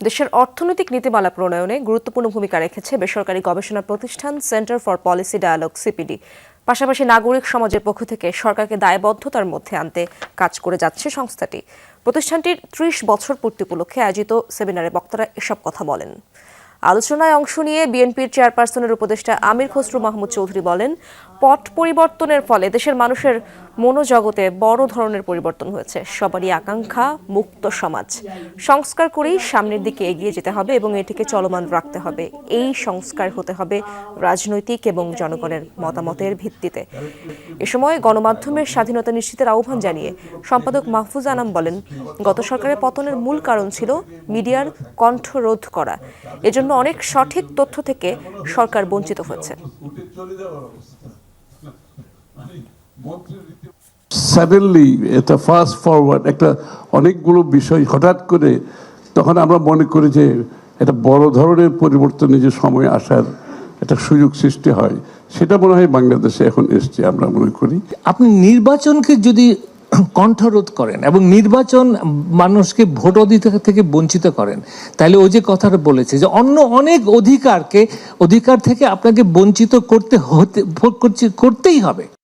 দেশের অর্থনৈতিক নীতিমালা প্রণয়নে গুরুত্বপূর্ণ ভূমিকা রেখেছে বেসরকারি গবেষণা প্রতিষ্ঠান centre for policy dialogue, CPD. পাশাপাশি নাগরিক সমাজের পক্ষ থেকে সরকারকে দায়বদ্ধতার মধ্যে আনতে কাজ করে যাচ্ছে সংস্থাটি। প্রতিষ্ঠানটির ত্রিশ বছর পূর্তি উপলক্ষে আয়োজিত সেমিনারে বক্তারা এসব কথা বলেন। আলোচনায় অংশ নিয়ে বিএনপির চেয়ারপারসনের উপদেষ্টা আমির খসরু মাহমুদ চৌধুরী বলেন পট পরিবর্তনের ফলে দেশের মানুষের মনোজগতে বড় ধরনের পরিবর্তন হয়েছে। সবারই আকাঙ্ক্ষা, মুক্ত সমাজ। সংস্কার করেই সামনের দিকে এগিয়ে যেতে হবে এবং এটিকে চলমান রাখতে হবে। এই সংস্কার হতে হবে রাজনৈতিক এবং জনগণের মতামতের ভিত্তিতে। এ সময় গণমাধ্যমের স্বাধীনতা নিশ্চিতের আহ্বান জানিয়ে সম্পাদক মাহফুজ আনাম বলেন, গত সরকারের পতনের মূল কারণ ছিল মিডিয়ার কণ্ঠরোধ করা। এজন্য অনেক সঠিক তথ্য থেকে সরকার বঞ্চিত হয়েছে। সাডেনলি এটা ফাস্ট ফরওয়ার্ড একটা অনেকগুলো বিষয় হঠাৎ করে তখন আমরা মনে করি যে এটা বড় ধরনের পরিবর্তনে যে সময় আসার একটা সুযোগ সৃষ্টি হয়। সেটা মনে হয় বাংলাদেশে এখন এসছে, আমরা মনে করি। আপনি নির্বাচনকে যদি কণ্ঠরোধ করেন এবং নির্বাচন মানুষকে ভোট অধিকার থেকে বঞ্চিত করেন। তাহলে ওই যে কথাটা বলেছে যে অন্য অনেক অধিকারকে, অধিকার থেকে আপনাকে বঞ্চিত করতে হতে করতে- করতেই হবে।